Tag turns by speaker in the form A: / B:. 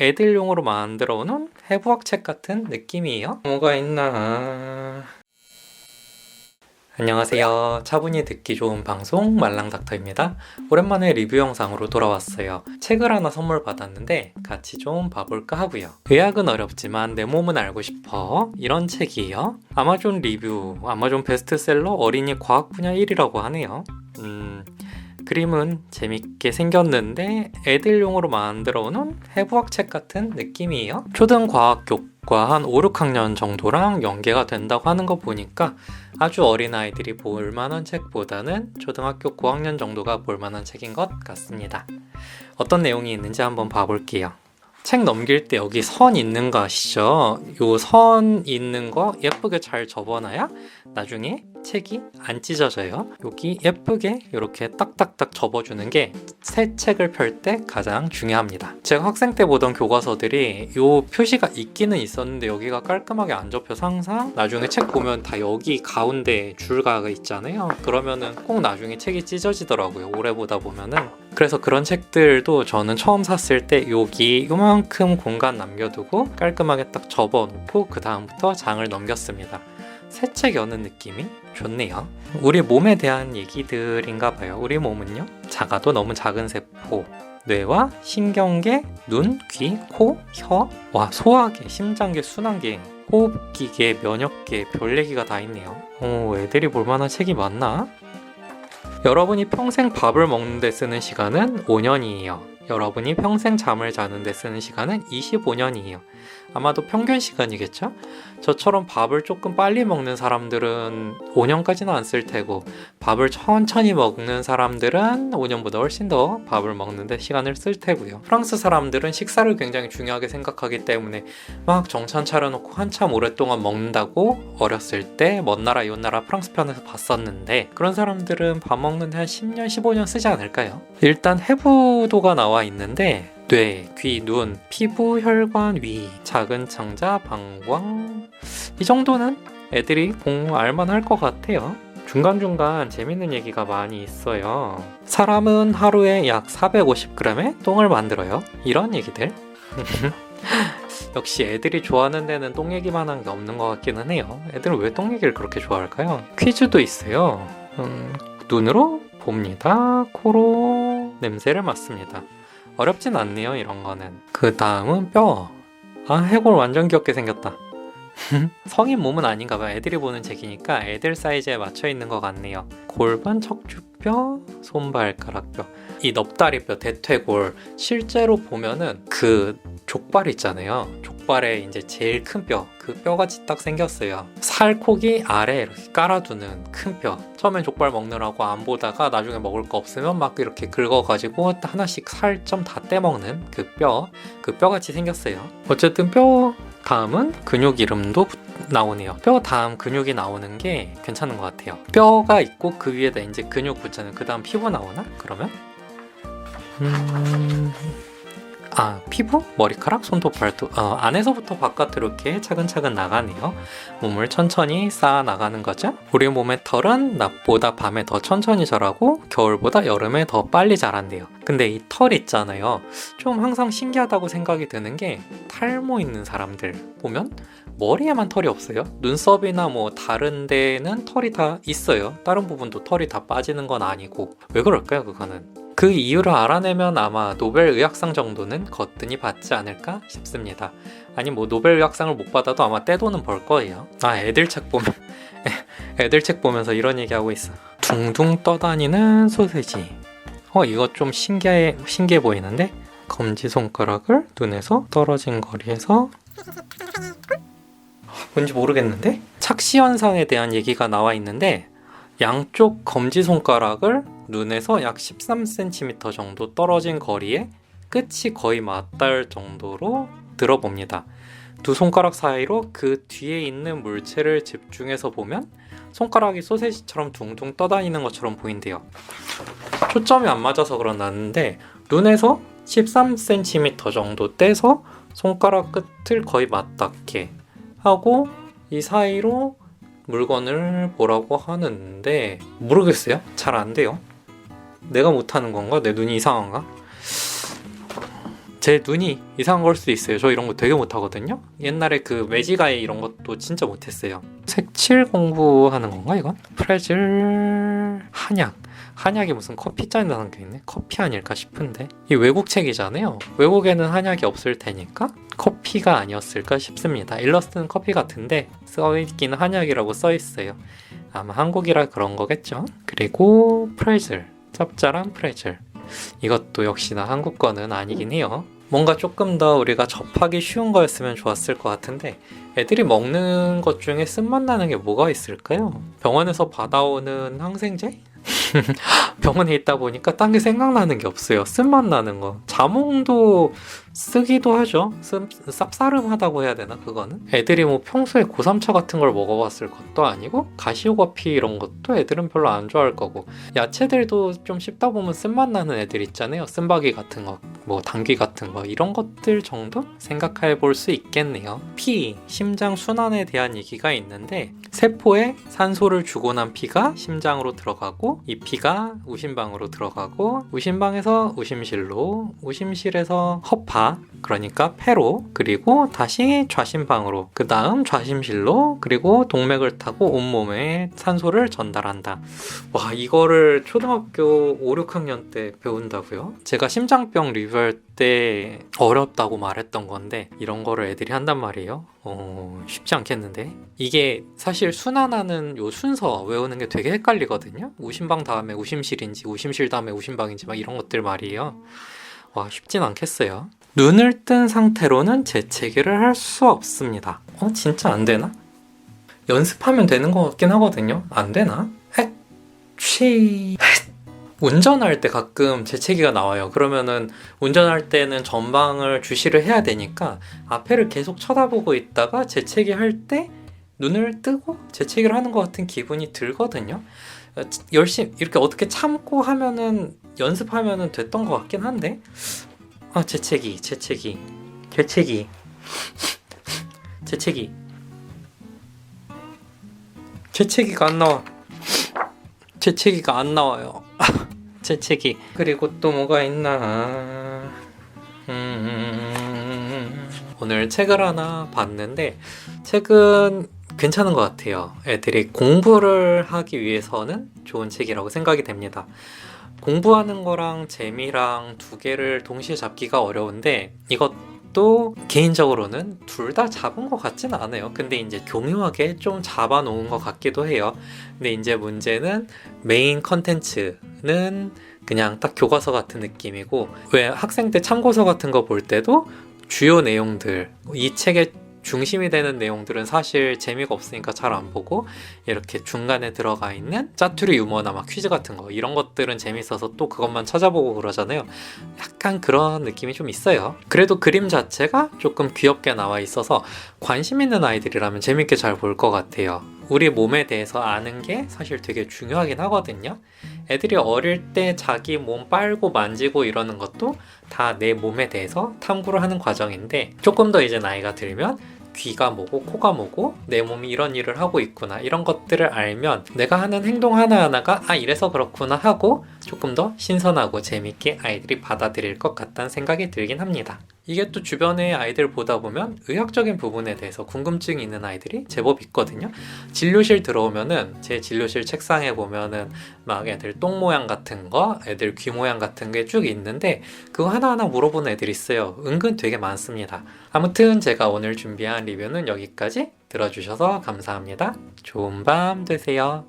A: 애들용으로 만들어 놓은 해부학 책 같은 느낌이에요. 뭐가 있나? 안녕하세요. 차분히 듣기 좋은 방송 말랑닥터입니다. 오랜만에 리뷰 영상으로 돌아왔어요. 책을 하나 선물 받았는데 같이 좀 봐볼까 하고요. 의학은 어렵지만 내 몸은 알고 싶어. 이런 책이에요. 아마존 리뷰, 아마존 베스트셀러 어린이 과학 분야 1위라고 하네요. 음, 그림은 재밌게 생겼는데 애들용으로 만들어 놓은 해부학 책 같은 느낌이에요. 초등 과학 교과 한 5, 6학년 정도랑 연계가 된다고 하는 거 보니까 아주 어린 아이들이 볼 만한 책보다는 초등학교 고학년 정도가 볼 만한 책인 것 같습니다. 어떤 내용이 있는지 한번 봐볼게요. 책 넘길 때 여기 선 있는 거 아시죠? 요 선 있는 거 예쁘게 잘 접어놔야 나중에 책이 안 찢어져요. 여기 예쁘게 이렇게 딱딱딱 접어주는 게 새 책을 펼 때 가장 중요합니다. 제가 학생 때 보던 교과서들이 요 표시가 있기는 있었는데 여기가 깔끔하게 안 접혀서 항상 나중에 책 보면 다 여기 가운데 줄가가 있잖아요. 그러면은 꼭 나중에 책이 찢어지더라고요. 오래 보다 보면은. 그래서 그런 책들도 저는 처음 샀을 때 여기 요만큼 공간 남겨두고 깔끔하게 딱 접어 놓고 그 다음부터 장을 넘겼습니다. 새책 여는 느낌이 좋네요. 우리 몸에 대한 얘기들인가 봐요. 우리 몸은요. 작아도 너무 작은 세포, 뇌와 신경계, 눈, 귀, 코, 혀, 와 소화계, 심장계, 순환계, 호흡기계, 면역계, 별 얘기가 다 있네요. 어, 애들이 볼 만한 책이 많나? 여러분이 평생 밥을 먹는데 쓰는 시간은 5년이에요. 여러분이 평생 잠을 자는데 쓰는 시간은 25년이에요. 아마도 평균 시간이겠죠? 저처럼 밥을 조금 빨리 먹는 사람들은 5년까지는 안 쓸 테고 밥을 천천히 먹는 사람들은 5년보다 훨씬 더 밥을 먹는데 시간을 쓸 테고요. 프랑스 사람들은 식사를 굉장히 중요하게 생각하기 때문에 막 정찬 차려놓고 한참 오랫동안 먹는다고 어렸을 때 먼 나라 이웃 나라 프랑스 편에서 봤었는데 그런 사람들은 밥 먹는데 한 10년 15년 쓰지 않을까요? 일단 해부도가 나와 있는데 뇌, 귀, 눈, 피부, 혈관, 위, 작은 창자, 방광 이 정도는 애들이 공 알만 할 것 같아요. 중간중간 재밌는 얘기가 많이 있어요. 사람은 하루에 약 450g의 똥을 만들어요. 이런 얘기들. 역시 애들이 좋아하는 데는 똥 얘기만 한 게 없는 것 같기는 해요. 애들은 왜 똥 얘기를 그렇게 좋아할까요? 퀴즈도 있어요. 음, 눈으로 봅니다. 코로 냄새를 맡습니다. 어렵진 않네요, 이런 거는. 그 다음은 뼈. 아, 해골 완전 귀엽게 생겼다. 성인 몸은 아닌가 봐요. 애들이 보는 책이니까 애들 사이즈에 맞춰 있는 것 같네요. 골반, 척추뼈, 손발가락뼈. 이 넙다리뼈, 대퇴골. 실제로 보면은 그 족발 있잖아요. 족발에 이제 제일 큰 뼈, 그 뼈같이 딱 생겼어요. 살코기 아래 이렇게 깔아두는 큰 뼈. 처음엔 족발 먹느라고 안 보다가 나중에 먹을 거 없으면 막 이렇게 긁어가지고 하나씩 살 좀 다 떼먹는 그 뼈, 그 뼈같이 생겼어요. 어쨌든 뼈 다음은 근육 이름도 나오네요. 뼈 다음 근육이 나오는 게 괜찮은 것 같아요. 뼈가 있고 그 위에다 이제 근육 붙잖아요. 그 다음 피부 나오나? 그러면? 음... 아 피부, 머리카락, 손톱, 발톱 어, 안에서부터 바깥으로 이렇게 차근차근 나가네요. 몸을 천천히 쌓아 나가는 거죠. 우리 몸의 털은 낮보다 밤에 더 천천히 자라고 겨울보다 여름에 더 빨리 자란대요. 근데 이 털 있잖아요. 좀 항상 신기하다고 생각이 드는 게 탈모 있는 사람들 보면 머리에만 털이 없어요. 눈썹이나 뭐 다른 데는 털이 다 있어요. 다른 부분도 털이 다 빠지는 건 아니고 왜 그럴까요? 그거는 그 이유를 알아내면 아마 노벨 의학상 정도는 거뜬히 받지 않을까 싶습니다. 아니 뭐 노벨 의학상을 못 받아도 아마 떼돈은 벌 거예요. 아 애들 책 보면 애들 책 보면서 이런 얘기 하고 있어. 둥둥 떠다니는 소세지. 어 이거 좀 신기해 신기해 보이는데 검지 손가락을 눈에서 떨어진 거리에서 뭔지 모르겠는데 착시 현상에 대한 얘기가 나와 있는데 양쪽 검지 손가락을 눈에서 약 13cm 정도 떨어진 거리에 끝이 거의 맞닿을 정도로 들어봅니다. 두 손가락 사이로 그 뒤에 있는 물체를 집중해서 보면 손가락이 소세지처럼 둥둥 떠다니는 것처럼 보인대요. 초점이 안 맞아서 그러는데 눈에서 13cm 정도 떼서 손가락 끝을 거의 맞닿게 하고 이 사이로 물건을 보라고 하는데 모르겠어요. 잘 안 돼요. 내가 못하는 건가? 내 눈이 이상한가? 제 눈이 이상한 걸 수도 있어요. 저 이런 거 되게 못하거든요. 옛날에 그 매지가이 이런 것도 진짜 못했어요. 색칠 공부하는 건가 이건? 프레즐 한약. 한약이 무슨 커피 잔이라는 게 있네. 커피 아닐까 싶은데 이 외국 책이잖아요. 외국에는 한약이 없을 테니까 커피가 아니었을까 싶습니다. 일러스트는 커피 같은데 써있기는 한약이라고 써 있어요. 아마 한국이라 그런 거겠죠. 그리고 프레즐, 짭짤한 프레즐. 이것도 역시나 한국 거는 아니긴 해요. 뭔가 조금 더 우리가 접하기 쉬운 거였으면 좋았을 것 같은데 애들이 먹는 것 중에 쓴맛 나는 게 뭐가 있을까요? 병원에서 받아오는 항생제? 병원에 있다 보니까 딴 게 생각나는 게 없어요. 쓴맛 나는 거. 자몽도 쓰기도 하죠. 씁, 쌉싸름하다고 해야 되나 그거는? 애들이 뭐 평소에 고삼차 같은 걸 먹어봤을 것도 아니고 가시오거피 이런 것도 애들은 별로 안 좋아할 거고 야채들도 좀 씹다 보면 쓴맛 나는 애들 있잖아요. 쓴바기 같은 거, 뭐 당귀 같은 거 이런 것들 정도 생각해 볼 수 있겠네요. 피, 심장 순환에 대한 얘기가 있는데 세포에 산소를 주고 난 피가 심장으로 들어가고 이 피가 우심방으로 들어가고 우심방에서 우심실로 우심실에서 허파 그러니까 폐로 그리고 다시 좌심방으로 그 다음 좌심실로 그리고 동맥을 타고 온몸에 산소를 전달한다 와 이거를 초등학교 5, 6학년 때 배운다고요? 제가 심장병 리뷰 할때 어렵다고 말했던 건데 이런 거를 애들이 한단 말이에요. 어, 쉽지 않겠는데? 이게 사실 순환하는 요 순서 외우는 게 되게 헷갈리거든요. 우심방 다음에 우심실인지 우심실 다음에 우심방인지 막 이런 것들 말이에요. 와 쉽진 않겠어요. 눈을 뜬 상태로는 재채기를 할 수 없습니다. 어 진짜 안 되나? 연습하면 되는 것 같긴 하거든요. 안 되나? 헷, 쉬, 헷. 운전할 때 가끔 재채기가 나와요. 그러면은 운전할 때는 전방을 주시를 해야 되니까 앞에를 계속 쳐다보고 있다가 재채기 할 때 눈을 뜨고 재채기를 하는 것 같은 기분이 들거든요. 어, 열심히 이렇게 어떻게 참고 하면은 연습하면은 됐던 것 같긴 한데 아 재채기 재채기 재채기 재채기 재채기가 안 나와 재채기가 안 나와요 재채기 그리고 또 뭐가 있나? 음, 오늘 책을 하나 봤는데 책은 괜찮은 것 같아요. 애들이 공부를 하기 위해서는 좋은 책이라고 생각이 됩니다. 공부하는 거랑 재미랑 두 개를 동시에 잡기가 어려운데 이 것도 개인적으로는 둘 다 잡은 것 같진 않아요. 근데 이제 교묘하게 좀 잡아놓은 것 같기도 해요. 근데 이제 문제는 메인 컨텐츠는 그냥 딱 교과서 같은 느낌이고 왜 학생 때 참고서 같은 거 볼 때도 주요 내용들 이 책의 중심이 되는 내용들은 사실 재미가 없으니까 잘 안 보고 이렇게 중간에 들어가 있는 짜투리 유머나 막 퀴즈 같은 거 이런 것들은 재밌어서 또 그것만 찾아보고 그러잖아요. 약간 그런 느낌이 좀 있어요. 그래도 그림 자체가 조금 귀엽게 나와 있어서 관심 있는 아이들이라면 재밌게 잘 볼 것 같아요. 우리 몸에 대해서 아는 게 사실 되게 중요하긴 하거든요. 애들이 어릴 때 자기 몸 빨고 만지고 이러는 것도 다 내 몸에 대해서 탐구를 하는 과정인데 조금 더 이제 나이가 들면 귀가 뭐고 코가 뭐고 내 몸이 이런 일을 하고 있구나 이런 것들을 알면 내가 하는 행동 하나하나가 아 이래서 그렇구나 하고 조금 더 신선하고 재밌게 아이들이 받아들일 것 같다는 생각이 들긴 합니다. 이게 또 주변의 아이들 보다 보면 의학적인 부분에 대해서 궁금증이 있는 아이들이 제법 있거든요. 진료실 들어오면은 제 진료실 책상에 보면은 막 애들 똥 모양 같은 거, 애들 귀 모양 같은 게 쭉 있는데 그거 하나하나 물어보는 애들이 있어요. 은근 되게 많습니다. 아무튼 제가 오늘 준비한 리뷰는 여기까지 들어주셔서 감사합니다. 좋은 밤 되세요.